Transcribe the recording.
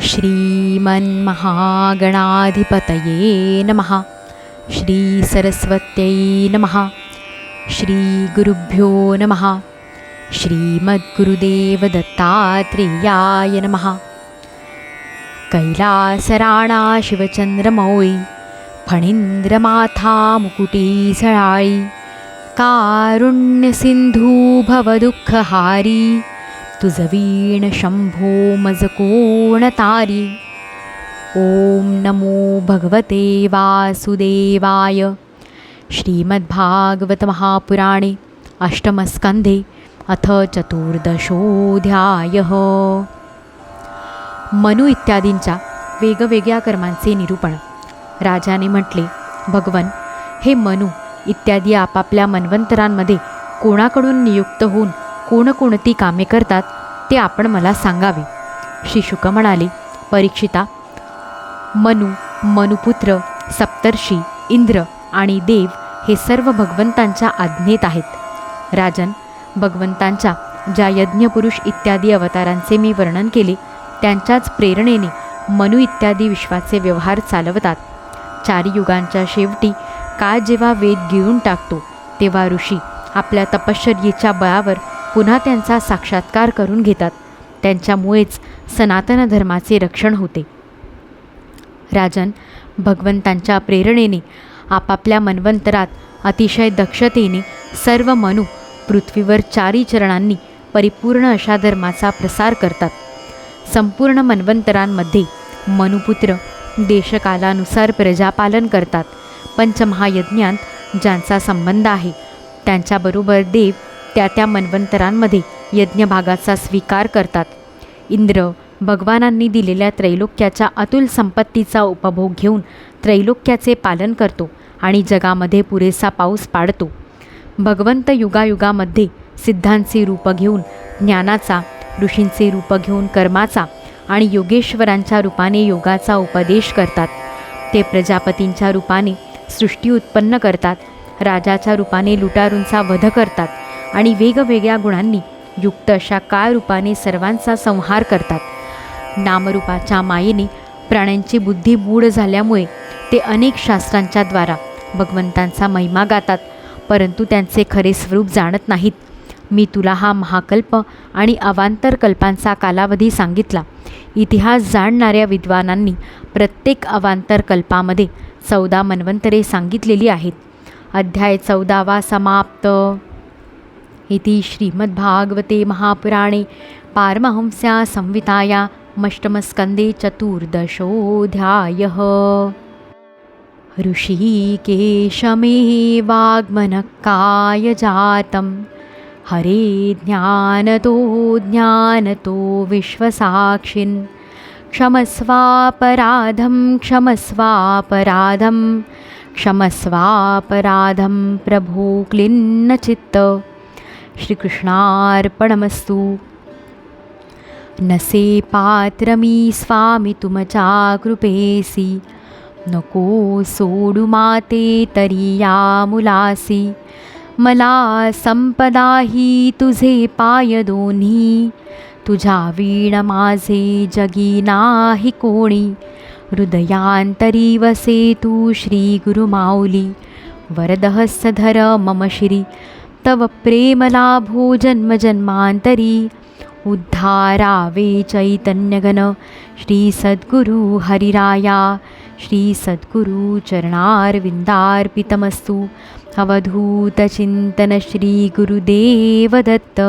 श्रीमन्महागणाधिपतये नमः। श्रीसरस्वत्यै नमः। श्रीगुरुभ्यो नमः। श्रीमद्गुरुदेवदत्तात्रेयाय नमः। कैलासराणा शिवचंद्रमौळी फणींद्रमाथा मुकुटी झळाळी कारुण्यसिंधू भवदुःखहारी तुझवीण शंभो मज कोण तारी ओम नमो भगवते वासुदेवाय। श्रीमद्भागवत महापुराणे अष्टमस्कन्धे अथ चतुर्दशोऽध्यायः। मनु इत्यादींच्या वेगवेगळ्या कर्मांचे निरूपण. राजाने म्हटले भगवन हे मनु इत्यादी आपापल्या मन्वंतरांमध्ये कोणाकडून नियुक्त होऊन कोणकोणती कामे करतात ते आपण मला सांगावे. शिशुक म्हणाले परीक्षिता मनु मनुपुत्र सप्तर्षी इंद्र आणि देव हे सर्व भगवंतांच्या आज्ञेत आहेत. राजन भगवंतांच्या ज्या यज्ञपुरुष इत्यादी अवतारांचे मी वर्णन केले त्यांच्याच प्रेरणेने मनु इत्यादी विश्वाचे व्यवहार चालवतात. चार युगांच्या शेवटी काळ जेव्हा वेद गिळून टाकतो तेव्हा ऋषी आपल्या तपश्चर्येच्या बळावर पुन्हा त्यांचा साक्षात्कार करून घेतात. त्यांच्यामुळेच सनातन धर्माचे रक्षण होते. राजन भगवंतांच्या प्रेरणेने आपापल्या मन्वंतरात अतिशय दक्षतेने सर्व मनु पृथ्वीवर चारी चरणांनी परिपूर्ण अशा धर्माचा प्रसार करतात. संपूर्ण मन्वंतरांमध्ये मनुपुत्र देशकालानुसार प्रजापालन करतात. पंचमहायज्ञांत ज्यांचा संबंध आहे त्यांच्याबरोबर देव त्या त्या मन्वंतरांमध्ये यज्ञभागाचा स्वीकार करतात. इंद्र भगवानांनी दिलेल्या त्रैलोक्याच्या अतुल संपत्तीचा उपभोग घेऊन त्रैलोक्याचे पालन करतो आणि जगामध्ये पुरेसा पाऊस पाडतो. भगवंत युगायुगामध्ये सिद्धांचे रूप घेऊन ज्ञानाचा ऋषींचे रूप घेऊन कर्माचा आणि योगेश्वरांच्या रूपाने योगाचा उपदेश करतात. ते प्रजापतींच्या रूपाने सृष्टी उत्पन्न करतात राजाच्या रूपाने लुटारूंचा वध करतात. आणि वेगवेगळ्या गुणांनी युक्त अशा काळ रूपाने सर्वांचा संहार करतात. नामरूपाच्या मायेने प्राण्यांची बुद्धी मूढ झाल्यामुळे ते अनेक शास्त्रांच्या द्वारा भगवंतांचा महिमा गातात परंतु त्यांचे खरे स्वरूप जाणत नाहीत. मी तुला हा महाकल्प आणि अवांतर कल्पांचा कालावधी सांगितला. इतिहास जाणणाऱ्या विद्वानांनी प्रत्येक अवांतर कल्पामध्ये चौदा मन्वंतरे सांगितलेली आहेत. अध्याय चौदावा समाप्त. इति श्रीमद्भागवते महापुराणे पारमहंस्या संविताया मष्टमस्कन्धे चतुर्दशोऽध्यायः। ऋषिकेशमे वाग्मनकाय जातं हरे ज्ञानतो ज्ञानतो विश्वसाक्षिन्। क्षमस्वापराधं क्षमस्वापराधं क्षमस्वापराधं प्रभो क्लिन्नचित्त श्रीकृष्णार्पणमस्तु। नसे पात्रमी स्वामी तुमच्या कृपेसी नको सोडू माते तरी या मुलासी। मला संपदाही तुझे पाय दोन्ही तुझ्या वीण माझे जगी नाही कोणी। हृदयांतरी वसे तू श्री गुरुमाऊली वरदहस्तधर मम श्री तव प्रेमलाभो जन्मजन्मान्तरी। जन्मजन्मांतरी उद्धारावे चैतन्यगन श्रीसद्गुरु हरिराया। श्रीसद्गुरुचरणार्विन्दार्पितमस्तु सद्गुरु अवधूतचिन्तन श्रीगुरुदेवदत्त